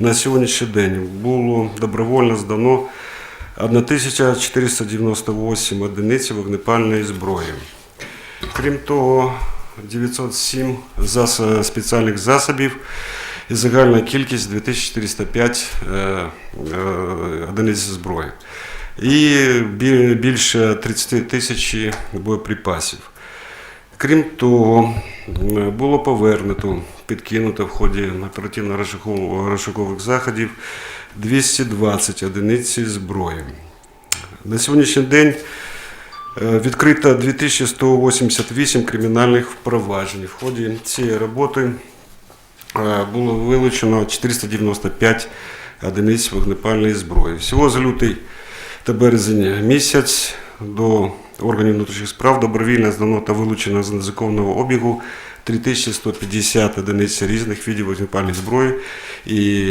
На сьогоднішній день було добровольно здано 1498 одиниць вогнепальної зброї. Крім того, 907 зас- спеціальних засобів і загальна кількість 2405 е, е, одиниць зброї. І більше 30 тисяч боєприпасів. Крім того, було повернуто, підкинуто в ході оперативно-розшукових заходів 220 одиниць зброї. На сьогоднішній день е, відкрито 2188 кримінальних впроваджень. В ході цієї роботи е, було вилучено 495 одиниць вогнепальної зброї. Всього за лютий та березень місяць до органів внутрішніх справ добровільно здано та вилучено з незаконного обігу 3150 одиниць різних видів вогнепальної зброї і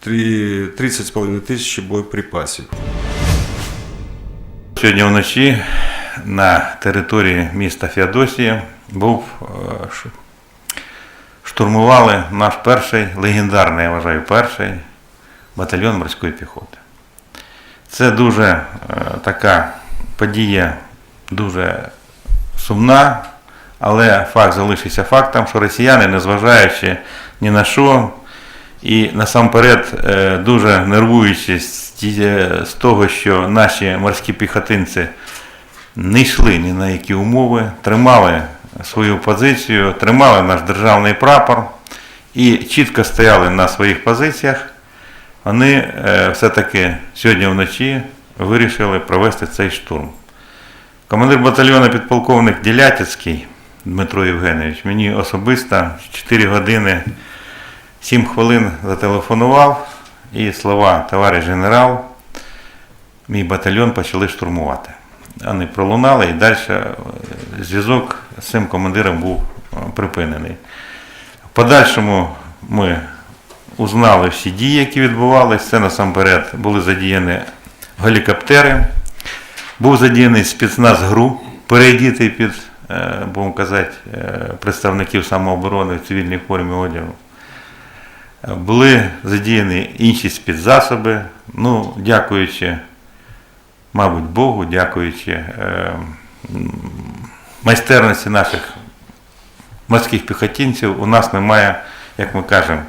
три- 30,5 тисяч боєприпасів. Сьогодні вночі на території міста Феодосія був е, штурмували наш перший легендарний, я вважаю, перший батальйон морської піхоти. Це дуже е, така подія, дуже сумна, але факт залишився фактом, що росіяни, незважаючи ні на що, і насамперед е, дуже нервуючись з того, що наші морські піхотинці не йшли ні на які умови, тримали свою позицію, тримали наш державний прапор і чітко стояли на своїх позиціях, вони е, все-таки сьогодні вночі вирішили провести цей штурм. Командир батальйону підполковник Ділятицький Дмитро Євгенович мені особисто 4 години 7 хвилин зателефонував і слова товариш генерал, мій батальйон почали штурмувати. Вони пролунали і далі е, зв'язок з цим командиром був е, припинений. В подальшому ми узнали всі дії, які відбувалися. Це насамперед були задіяні гелікоптери, був задіяний спецназ ГРУ, переодітий під, будемо казати, е, представників самооборони в цивільній формі одягу. Е, Були задіяні інші спецзасоби. Ну, дякуючи, мабуть, Богу, дякуючи е, майстерності наших морських піхотинців, у нас немає, як ми кажемо,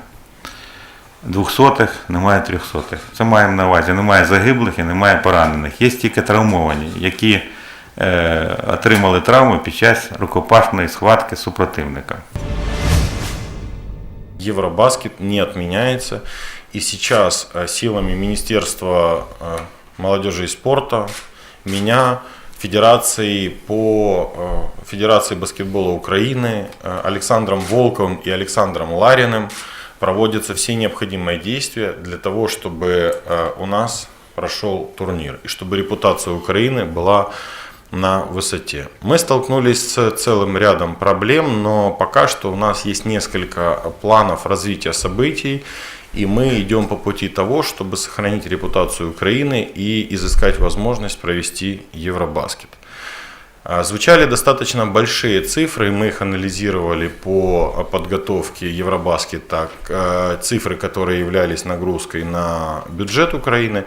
двохсотих, немає трьохсотих. Це маємо на увазі. Немає загиблих і немає поранених. Є тільки травмовані, які е, отримали травми під час рукопашної схватки з супротивником. Евробаскет не отменяется. И сейчас э, силами Министерства э, молодежи и спорта, меня, Федерации по э, Федерации баскетбола Украины, э, Александром Волковым и Александром Лариным проводятся все необходимые действия для того, чтобы э, у нас прошел турнир и чтобы репутация Украины была на высоте. Мы столкнулись с целым рядом проблем, но пока что у нас есть несколько планов развития событий, и мы идем по пути того, чтобы сохранить репутацию Украины и изыскать возможность провести Евробаскет. А, Звучали достаточно большие цифры, мы их анализировали по подготовке Евробаскета, э, цифры, которые являлись нагрузкой на бюджет Украины,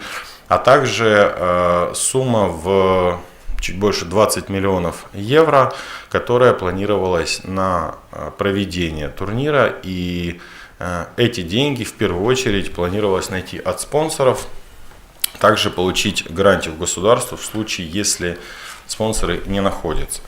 а также э, сумма в чуть больше 20 миллионов евро, которая планировалась на э, проведение турнира. И э, эти деньги в первую очередь планировалось найти от спонсоров, также получить гарантию государства в случае, если спонсоры не находятся.